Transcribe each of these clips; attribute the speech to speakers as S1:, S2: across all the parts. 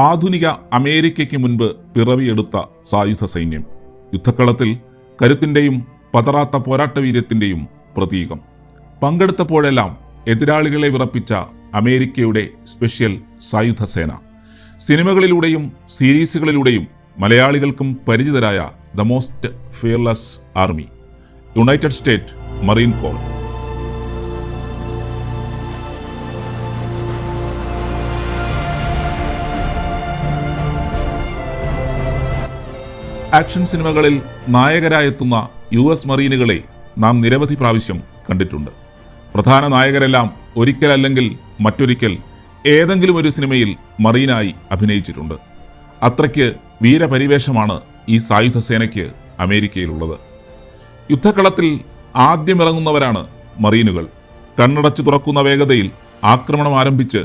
S1: ആധുനിക അമേരിക്കയ്ക്ക് മുൻപ് പിറവിയെടുത്ത സായുധ സൈന്യം. യുദ്ധക്കളത്തിൽ കരുത്തിന്റെയും പതറാത്ത പോരാട്ടവീര്യത്തിന്റെയും പ്രതീകം. പങ്കെടുത്തപ്പോഴെല്ലാം എതിരാളികളെ വിറപ്പിച്ച അമേരിക്കയുടെ സ്പെഷ്യൽ സായുധ സേന. സിനിമകളിലൂടെയും സീരീസുകളിലൂടെയും മലയാളികൾക്കും പരിചിതരായ the most fearless army. United State Marine Corps. Action സിനിമകളിൽ നായകരായെത്തുന്ന യു എസ് മറീനുകളെ നാം നിരവധി പ്രാവശ്യം കണ്ടിട്ടുണ്ട്. പ്രധാന നായകരെല്ലാം ഒരിക്കലല്ലെങ്കിൽ മറ്റൊരിക്കൽ ഏതെങ്കിലും ഒരു സിനിമയിൽ മറീനായി അഭിനയിച്ചിട്ടുണ്ട്. അത്രയ്ക്ക് വീരപരിവേഷമാണ് ഈ സായുധ സേനയ്ക്ക് അമേരിക്കയിലുള്ളത്. യുദ്ധക്കളത്തിൽ ആദ്യമിറങ്ങുന്നവരാണ് മറീനുകൾ. കണ്ണടച്ചു തുറക്കുന്ന വേഗതയിൽ ആക്രമണം ആരംഭിച്ച്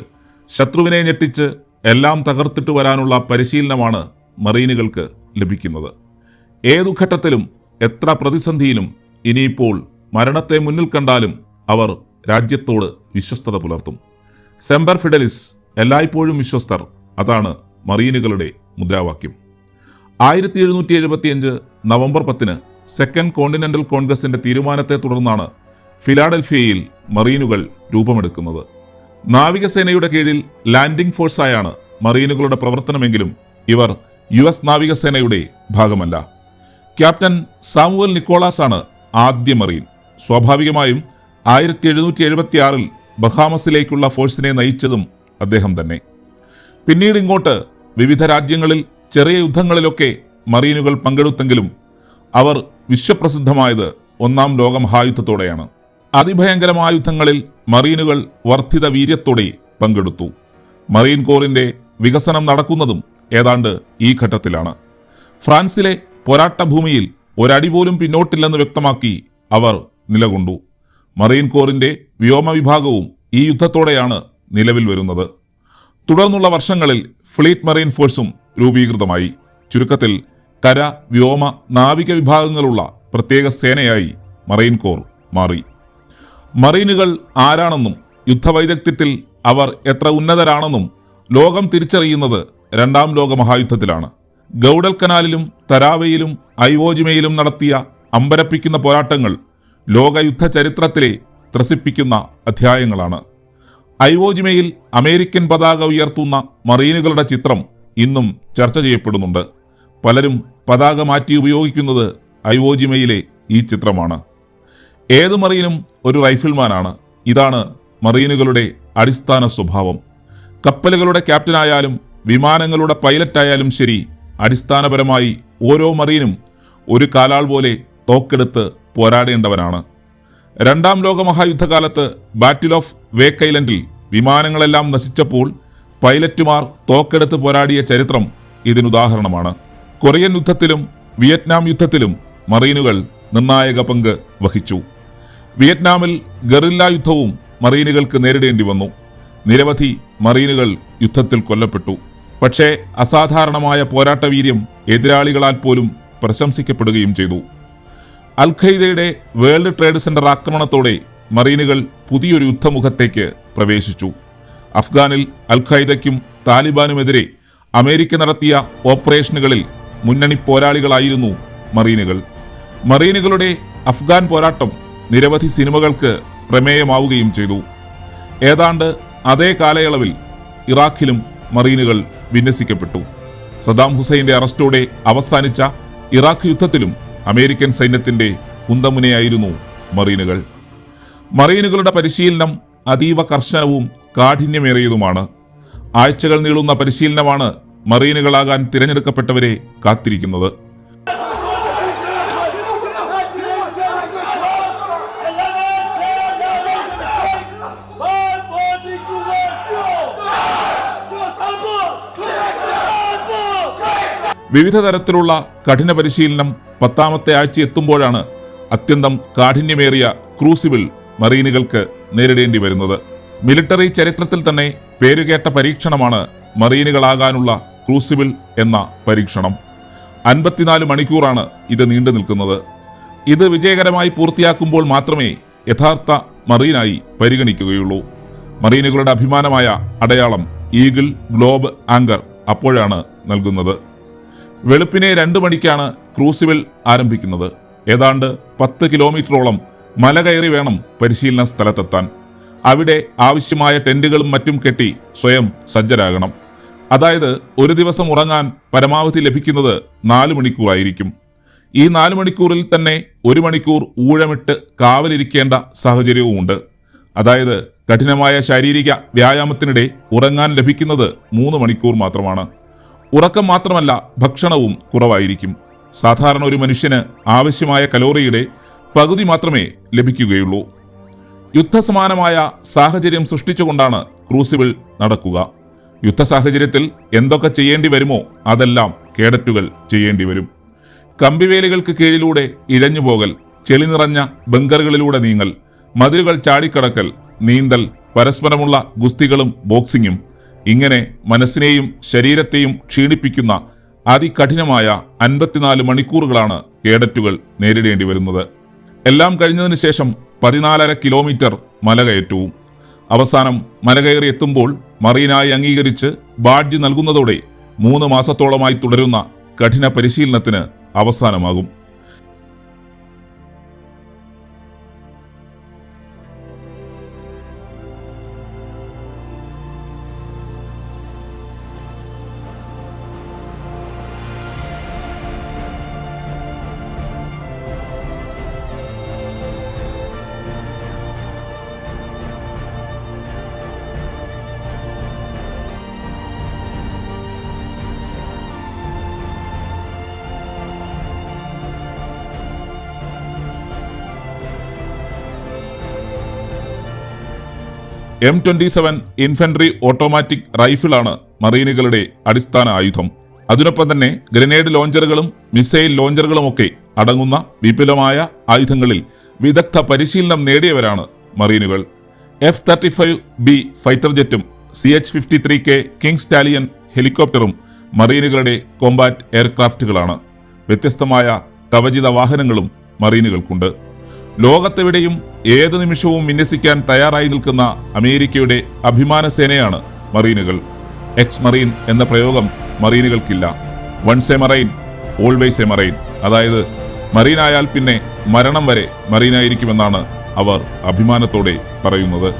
S1: ശത്രുവിനെ ഞെട്ടിച്ച് എല്ലാം തകർത്തിട്ട് വരാനുള്ള പരിശീലനമാണ് മറീനുകൾക്ക് ലഭിക്കുന്നത്. ഏതു ഘട്ടത്തിലും എത്ര പ്രതിസന്ധിയിലും ഇനിയിപ്പോൾ മരണത്തെ മുന്നിൽ കണ്ടാലും അവർ രാജ്യത്തോട് വിശ്വസ്തത പുലർത്തും. സെമ്പർ ഫിഡലിസ് എല്ലായ്പ്പോഴും വിശ്വസ്തർ അതാണ് മറീനുകളുടെ മുദ്രാവാക്യം. ആയിരത്തി എഴുന്നൂറ്റി എഴുപത്തിയഞ്ച് നവംബർ പത്തിന് സെക്കൻഡ് കോണ്ടിനെന്റൽ കോൺഗ്രസിന്റെ തീരുമാനത്തെ തുടർന്നാണ് ഫിലാഡൽഫിയയിൽ മറീനുകൾ രൂപമെടുക്കുന്നത്. നാവികസേനയുടെ കീഴിൽ ലാൻഡിംഗ് ഫോഴ്സായാണ് മറീനുകളുടെ പ്രവർത്തനമെങ്കിലും ഇവർ യു എസ് നാവികസേനയുടെ ഭാഗമല്ല. ക്യാപ്റ്റൻ സാമുവൽ നിക്കോളാസ് ആണ് ആദ്യ മറീൻ. സ്വാഭാവികമായും ആയിരത്തി എഴുന്നൂറ്റി എഴുപത്തി ആറിൽ ബഹാമസിലേക്കുള്ള ഫോഴ്സിനെ നയിച്ചതും അദ്ദേഹം തന്നെ. പിന്നീട് ഇങ്ങോട്ട് വിവിധ രാജ്യങ്ങളിൽ ചെറിയ യുദ്ധങ്ങളിലൊക്കെ മറീനുകൾ പങ്കെടുത്തെങ്കിലും അവർ വിശ്വപ്രസിദ്ധമായത് ഒന്നാം ലോക മഹായുദ്ധത്തോടെയാണ് അതിഭയങ്കരമായ യുദ്ധങ്ങളിൽ മറീനുകൾ വർദ്ധിത വീര്യത്തോടെ പങ്കെടുത്തു. മറീൻ കോറിന്റെ വികസനം നടക്കുന്നതും ഏതാണ്ട് ഈ ഘട്ടത്തിലാണ്. ഫ്രാൻസിലെ പോരാട്ടഭൂമിയിൽ ഒരടി പോലും പിന്നോട്ടില്ലെന്ന് വ്യക്തമാക്കി അവർ നിലകൊണ്ടു. മറീൻ കോറിന്റെ വ്യോമ വിഭാഗവും ഈ യുദ്ധത്തോടെയാണ് നിലവിൽ വരുന്നത്. തുടർന്നുള്ള വർഷങ്ങളിൽ ഫ്ലീറ്റ് മറീൻ ഫോഴ്സും രൂപീകൃതമായി. ചുരുക്കത്തിൽ കര വ്യോമ നാവിക വിഭാഗങ്ങളുള്ള പ്രത്യേക സേനയായി മറൈൻ കോർ മാറി. മറീനുകൾ ആരാണെന്നും യുദ്ധവൈദഗ്ധ്യത്തിൽ അവർ എത്ര ഉന്നതരാണെന്നും ലോകം തിരിച്ചറിയുന്നത് രണ്ടാം ലോക മഹായുദ്ധത്തിലാണ്. ഗൗഡൽ കനാലിലും തരാവയിലും ഐവോജിമയിലും നടത്തിയ അമ്പരപ്പിക്കുന്ന പോരാട്ടങ്ങൾ ലോകയുദ്ധ ചരിത്രത്തിലെ ത്രസിപ്പിക്കുന്ന അധ്യായങ്ങളാണ്. ഐവോജിമയിൽ അമേരിക്കൻ പതാക ഉയർത്തുന്ന മറീനുകളുടെ ചിത്രം ഇന്നും ചർച്ച ചെയ്യപ്പെടുന്നുണ്ട്. പലരും പതാക മാറ്റി ഉപയോഗിക്കുന്നത് ഐവോജിമയിലെ ഈ ചിത്രമാണ്. ഏത് മറീനും ഒരു റൈഫിൾമാനാണ്. ഇതാണ് മറീനുകളുടെ അടിസ്ഥാന സ്വഭാവം. കപ്പലുകളുടെ ക്യാപ്റ്റനായാലും വിമാനങ്ങളുടെ പൈലറ്റായാലും ശരി അടിസ്ഥാനപരമായി ഓരോ മറീനും ഒരു കാലാൾ പോലെ തോക്കെടുത്ത് പോരാടേണ്ടവനാണ്. രണ്ടാം ലോക മഹായുദ്ധകാലത്ത് ബാറ്റിൽ ഓഫ് വേക്ക് ഐലൻഡിൽ വിമാനങ്ങളെല്ലാം നശിച്ചപ്പോൾ പൈലറ്റുമാർ തോക്കെടുത്ത് പോരാടിയ ചരിത്രം ഇതിനുദാഹരണമാണ്. കൊറിയൻ യുദ്ധത്തിലും വിയറ്റ്നാം യുദ്ധത്തിലും മറീനുകൾ നിർണായക പങ്ക് വഹിച്ചു. വിയറ്റ്നാമിൽ ഗറില്ല യുദ്ധവും മറീനുകൾക്ക് നേരിടേണ്ടി വന്നു. നിരവധി മറീനുകൾ യുദ്ധത്തിൽ കൊല്ലപ്പെട്ടു. പക്ഷേ അസാധാരണമായ പോരാട്ടവീര്യം എതിരാളികളാൽ പോലും പ്രശംസിക്കപ്പെടുകയും ചെയ്തു. അൽ ഖൈദയുടെ വേൾഡ് ട്രേഡ് സെന്റർ ആക്രമണത്തോടെ മറീനുകൾ പുതിയൊരു യുദ്ധമുഖത്തേക്ക് പ്രവേശിച്ചു. അഫ്ഗാനിൽ അൽ ഖൈദയ്ക്കും താലിബാനുമെതിരെ അമേരിക്ക നടത്തിയ ഓപ്പറേഷനുകളിൽ മുന്നണി പോരാളികളായിരുന്നു മറീനുകൾ. മറീനുകളുടെ അഫ്ഗാൻ പോരാട്ടം നിരവധി സിനിമകൾക്ക് പ്രമേയമാവുകയും ചെയ്തു. ഏതാണ്ട് അതേ കാലയളവിൽ ഇറാഖിലും മറീനുകൾ വിന്യസിക്കപ്പെട്ടു. സദാം ഹുസൈന്റെ അറസ്റ്റോടെ അവസാനിച്ച ഇറാഖ് യുദ്ധത്തിലും അമേരിക്കൻ സൈന്യത്തിന്റെ കുന്തമുനയായിരുന്നു മറീനുകൾ. മറീനുകളുടെ പരിശീലനം അതീവ കർശനവും കാഠിന്യമേറിയതുമാണ്. ആഴ്ചകൾ നീളുന്ന പരിശീലനമാണ് മറീനുകളാകാൻ തിരഞ്ഞെടുക്കപ്പെട്ടവരെ കാത്തിരിക്കുന്നത്. വിവിധ തരത്തിലുള്ള കഠിന പരിശീലനം പത്താമത്തെ ആഴ്ച എത്തുമ്പോഴാണ് അത്യന്തം കാഠിന്യമേറിയ ക്രൂസിബിൾ മറീനുകൾക്ക് നേരിടേണ്ടി വരുന്നത്. മിലിറ്ററി ചരിത്രത്തിൽ തന്നെ പേരുകേട്ട പരീക്ഷണമാണ് മറീനുകളാകാനുള്ള ക്രൂസിബിൾ എന്ന പരീക്ഷണം. അൻപത്തിനാല് മണിക്കൂറാണ് ഇത് നീണ്ടു നിൽക്കുന്നത്. ഇത് വിജയകരമായി പൂർത്തിയാക്കുമ്പോൾ മാത്രമേ യഥാർത്ഥ മറീനായി പരിഗണിക്കുകയുള്ളൂ. മറീനുകളുടെ അഭിമാനമായ അടയാളം ഈഗിൾ ഗ്ലോബ് ആങ്കർ അപ്പോഴാണ് നൽകുന്നത്. വെളുപ്പിനെ രണ്ട് മണിക്കാണ് ക്രൂസിബിൾ ആരംഭിക്കുന്നത്. ഏതാണ്ട് പത്ത് കിലോമീറ്ററോളം മല കയറി വേണം പരിശീലന സ്ഥലത്തെത്താൻ. അവിടെ ആവശ്യമായ ടെന്റുകളും മറ്റും കെട്ടി സ്വയം സജ്ജരാകണം. അതായത് ഒരു ദിവസം ഉറങ്ങാൻ പരമാവധി ലഭിക്കുന്നത് നാല് മണിക്കൂറായിരിക്കും. ഈ നാല് മണിക്കൂറിൽ തന്നെ ഒരു മണിക്കൂർ ഊഴമിട്ട് കാവലിരിക്കേണ്ട സാഹചര്യവുമുണ്ട്. അതായത് കഠിനമായ ശാരീരിക വ്യായാമത്തിനിടെ ഉറങ്ങാൻ ലഭിക്കുന്നത് മൂന്ന് മണിക്കൂർ മാത്രമാണ്. ഉറക്കം മാത്രമല്ല ഭക്ഷണവും കുറവായിരിക്കും. സാധാരണ ഒരു മനുഷ്യന് ആവശ്യമായ കലോറിയുടെ പകുതി മാത്രമേ ലഭിക്കുകയുള്ളൂ. യുദ്ധസമാനമായ സാഹചര്യം സൃഷ്ടിച്ചുകൊണ്ടാണ് ക്രൂസിബിൾ നടക്കുക. യുദ്ധ സാഹചര്യത്തിൽ എന്തൊക്കെ ചെയ്യേണ്ടി വരുമോ അതെല്ലാം കേഡറ്റുകൾ ചെയ്യേണ്ടി വരും. കമ്പിവേലികൾക്ക് കീഴിലൂടെ ഇഴഞ്ഞുപോകൽ ചെളി നിറഞ്ഞ ബങ്കറുകളിലൂടെ നീങ്ങൽ മതിലുകൾ ചാടിക്കടക്കൽ നീന്തൽ പരസ്പരമുള്ള ഗുസ്തികളും ബോക്സിങ്ങും ഇങ്ങനെ മനസ്സിനെയും ശരീരത്തെയും ക്ഷീണിപ്പിക്കുന്ന അതികഠിനമായ അൻപത്തിനാല് മണിക്കൂറുകളാണ് കേഡറ്റുകൾ നേരിടേണ്ടി വരുന്നത്. എല്ലാം കഴിഞ്ഞതിന് ശേഷം പതിനാലര കിലോമീറ്റർ മലകയറ്റവും. അവസാനം മലകയറി എത്തുമ്പോൾ മറീനായി അംഗീകരിച്ച് ബാഡ്ജ് നൽകുന്നതോടെ മൂന്ന് മാസത്തോളമായി തുടരുന്ന കഠിന പരിശീലനത്തിന് അവസാനമാകും. M twenty seven infantry automatic റൈഫിളാണ് മറീനുകളുടെ അടിസ്ഥാന ആയുധം. അതിനൊപ്പം തന്നെ ഗ്രനേഡ് ലോഞ്ചറുകളും മിസൈൽ ലോഞ്ചറുകളുമൊക്കെ അടങ്ങുന്ന വിപുലമായ ആയുധങ്ങളിൽ വിദഗ്ധ പരിശീലനം നേടിയവരാണ് മറീനുകൾ F thirty five B fighter ജെറ്റും C H fifty three K King Stallion ഹെലികോപ്റ്ററും മറീനുകളുടെ കോമ്പാറ്റ് എയർക്രാഫ്റ്റുകളാണ് വ്യത്യസ്തമായ കവചിത വാഹനങ്ങളും മറീനുകൾക്കുണ്ട് ലോകത്തെവിടെയും ഏത് നിമിഷവും വിന്യസിക്കാൻ തയ്യാറായി നിൽക്കുന്ന അമേരിക്കയുടെ അഭിമാന സേനയാണ് മറീനുകൾ. എക്സ് മറീൻ എന്ന പ്രയോഗം മറീനുകൾക്കില്ല. Once a marine always a marine അതായത് മറീനായാൽ പിന്നെ മരണം വരെ മറീനായിരിക്കുമെന്നാണ് അവർ അഭിമാനത്തോടെ പറയുന്നത്.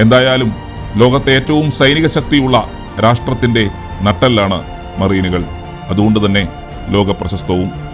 S1: എന്തായാലും ലോകത്തെ ഏറ്റവും സൈനിക ശക്തിയുള്ള രാഷ്ട്രത്തിന്റെ നട്ടെല്ലാണ് മറീനുകൾ. അതുകൊണ്ട് തന്നെ ലോക പ്രശസ്തവും